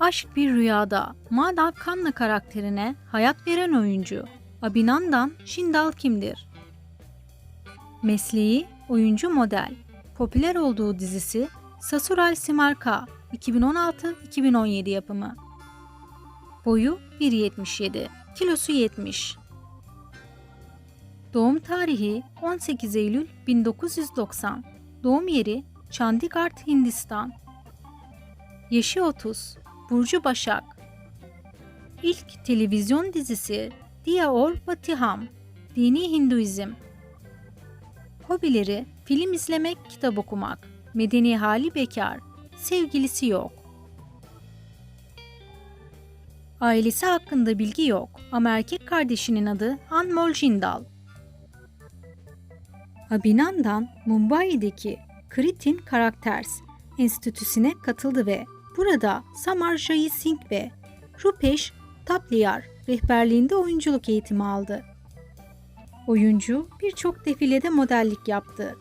Aşk bir rüyada Madhav Khanna karakterine hayat veren oyuncu Abhinandan Shindal kimdir? Mesleği oyuncu model. Popüler olduğu dizisi Sasural Simarka 2016-2017 yapımı. Boyu 1.77, kilosu 70. Doğum tarihi 18 Eylül 1990. Doğum yeri Chandigarh, Hindistan. Yaşı 30. Burcu Başak. İlk televizyon dizisi Diya Or Vatiham. Dini Hinduizm. Hobileri film izlemek, kitap okumak. Medeni hali bekar. Sevgilisi yok. Ailesi hakkında bilgi yok ama erkek kardeşinin adı Anmol Jindal. Abhinandan Mumbai'deki Kritin Karakters Enstitüsü'ne katıldı ve burada Samar Jai Singh ve Rupesh Tapliyar rehberliğinde oyunculuk eğitimi aldı. Oyuncu birçok defilede modellik yaptı.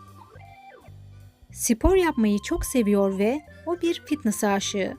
Spor yapmayı çok seviyor ve o bir fitness aşığı.